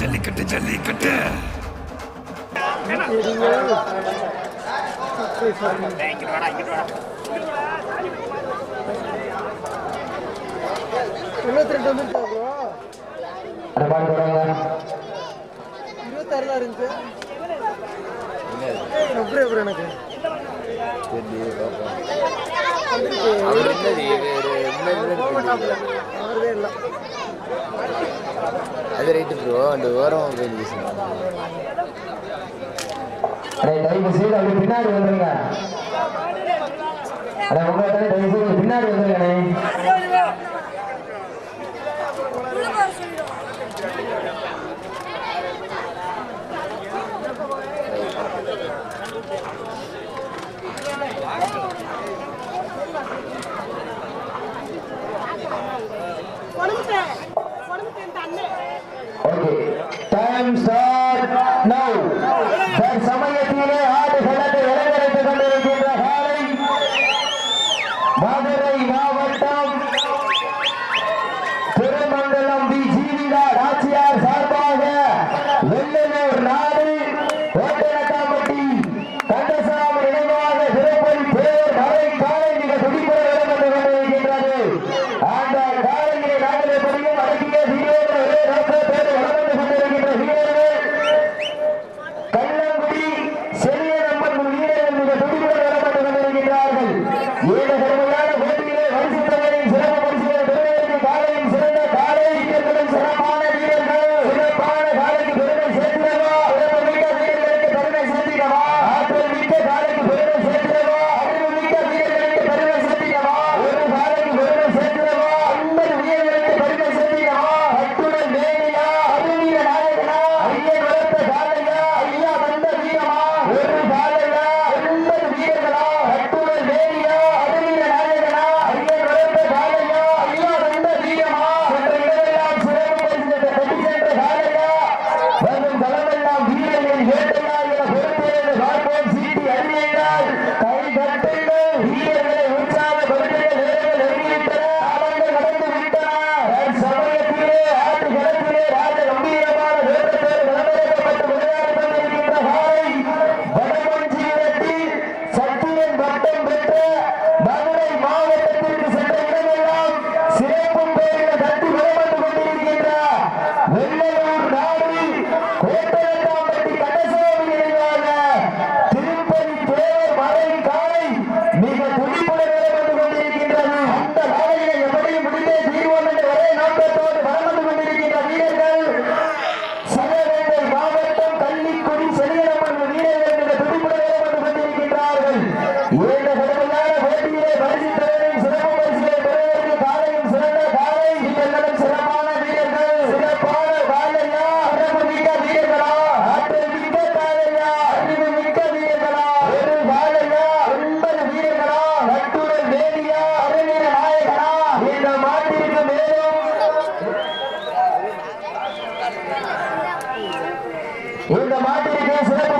ஜல்லிக்கட்டு ஜல்லிக்கட்டு. தொண்ணூத்தி ரெண்டு இருபத்தாறு தான் இருந்துச்சு எப்படி எப்படி எனக்கு அவரு இல்லை. அது ரைட்டு ப்ரோ அந்த ஓரம் போய் தயவு செய்து அப்படி பின்னாடி வந்துருங்க. அட உங்களை இந்த மாட்டிற்கு சிறப்பு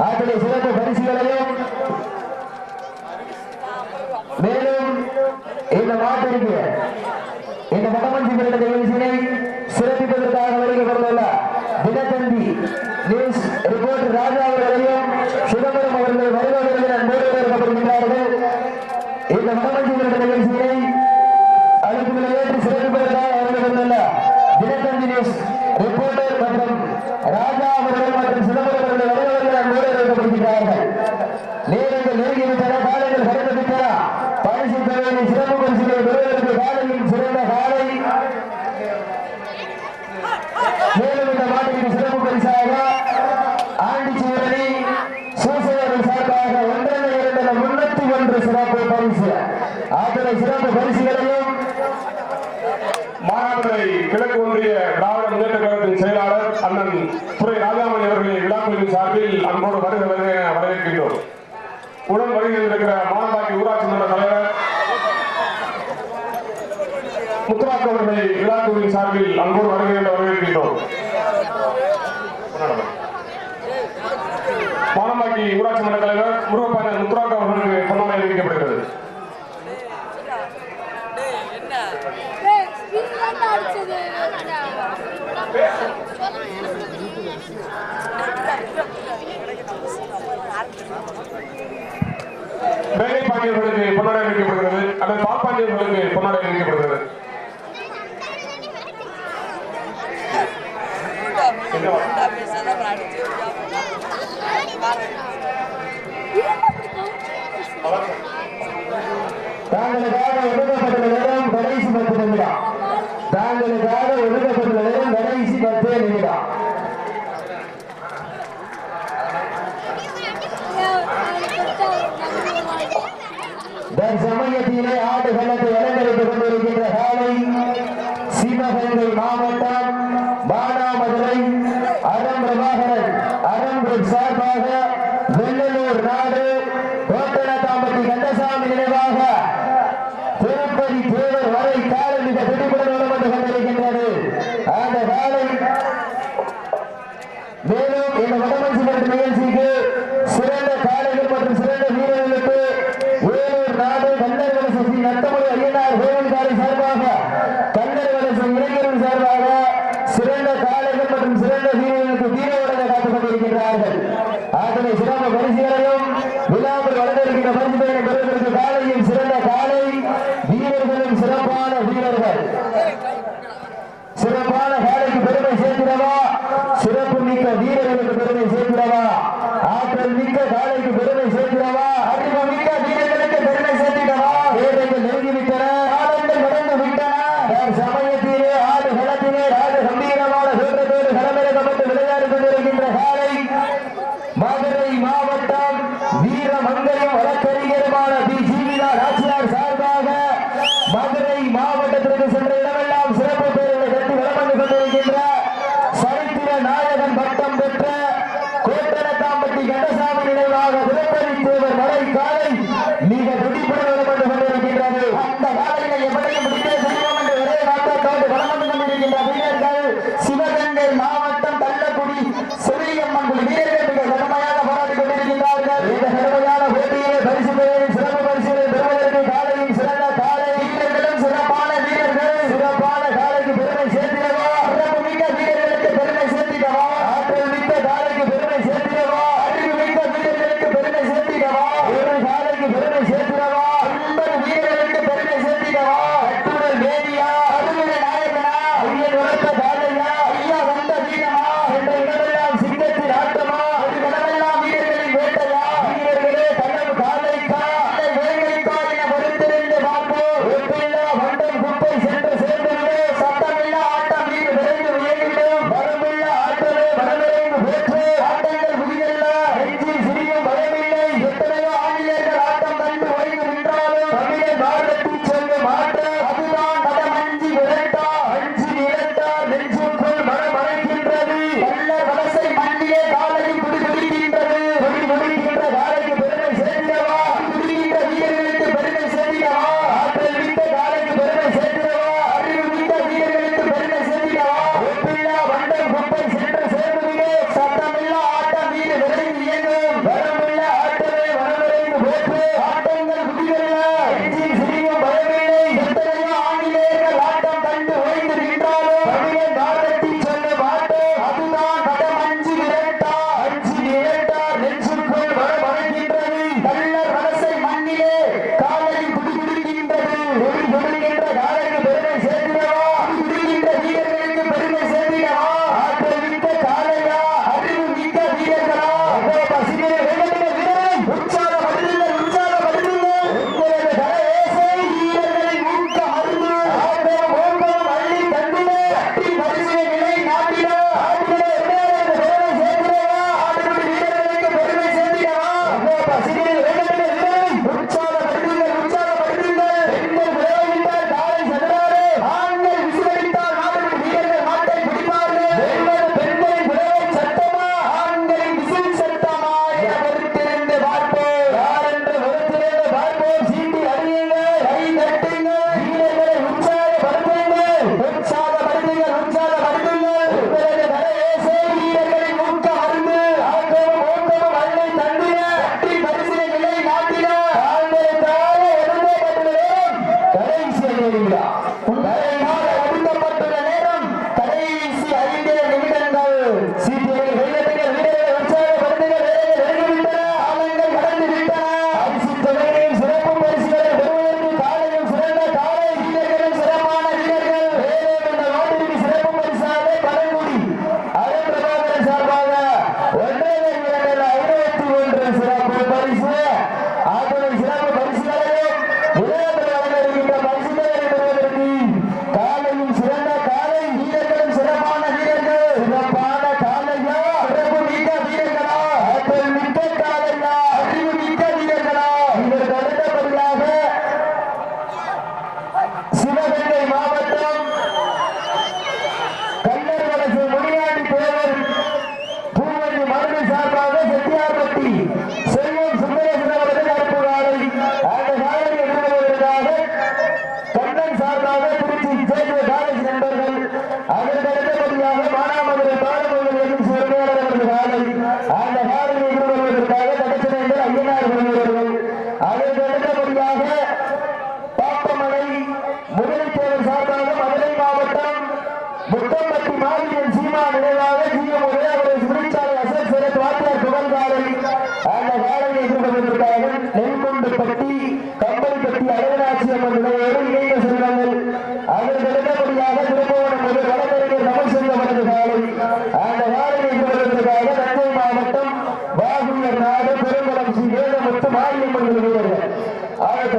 ஆற்றிலே சிறப்பு பரிசுகளையும் மேலும் இந்த மாட்டிற்கு இந்த வடமஞ்சி பிறந்த நிகழ்ச்சியினை சிறப்பிப்பதற்காக வருகிறதுள்ள தினத்தந்தி நியூஸ் ரிப்போர்ட் ராஜா அவர்களையும் சிதம்பரம் அவர்கள் வருவதற்கு அன்போடு வரப்படுகின்றார்கள் இந்த வடமஞ்சி நிகழ்ச்சியினை வேலை சிறப்பு பரிசுகளை பெறுவதற்கு காலையில் சிறந்த காலை. மேலும் இந்த மாட்டிற்கு சிறப்பு பரிசாக ஆண்டி சீரணி சூசையர்கள் சார்பாக சிறப்பு பரிசுகளை மேலை பாண்டியர்களுக்கு பொன்னாடை அளிக்கப்படுகிறது அல்லது பாப்பாண்டியர்களுக்கு பொன்னாடை அளிக்கப்படுகிறது வணக்கம் தற்சமயத்திலே ஆடுகளத்தை அலங்கரித்துக் கொண்டிருக்கின்ற காலை சிவகங்கை மாவட்டம் பாடாமதுரை அறம் பிரபாகரன் அறம் சார்பாக வெள்ளலூர் நாடு கோட்டனதாம்பட்டி கந்தசாமி நினைவாக திருப்பதி தேவர் வரை சிறப்பு மிக்க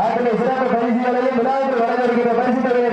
ஆற்றிலே சிறப்பு பரிசுகளையும் விழாவுக்கு வழங்க இருக்கிற பரிசு தொகையை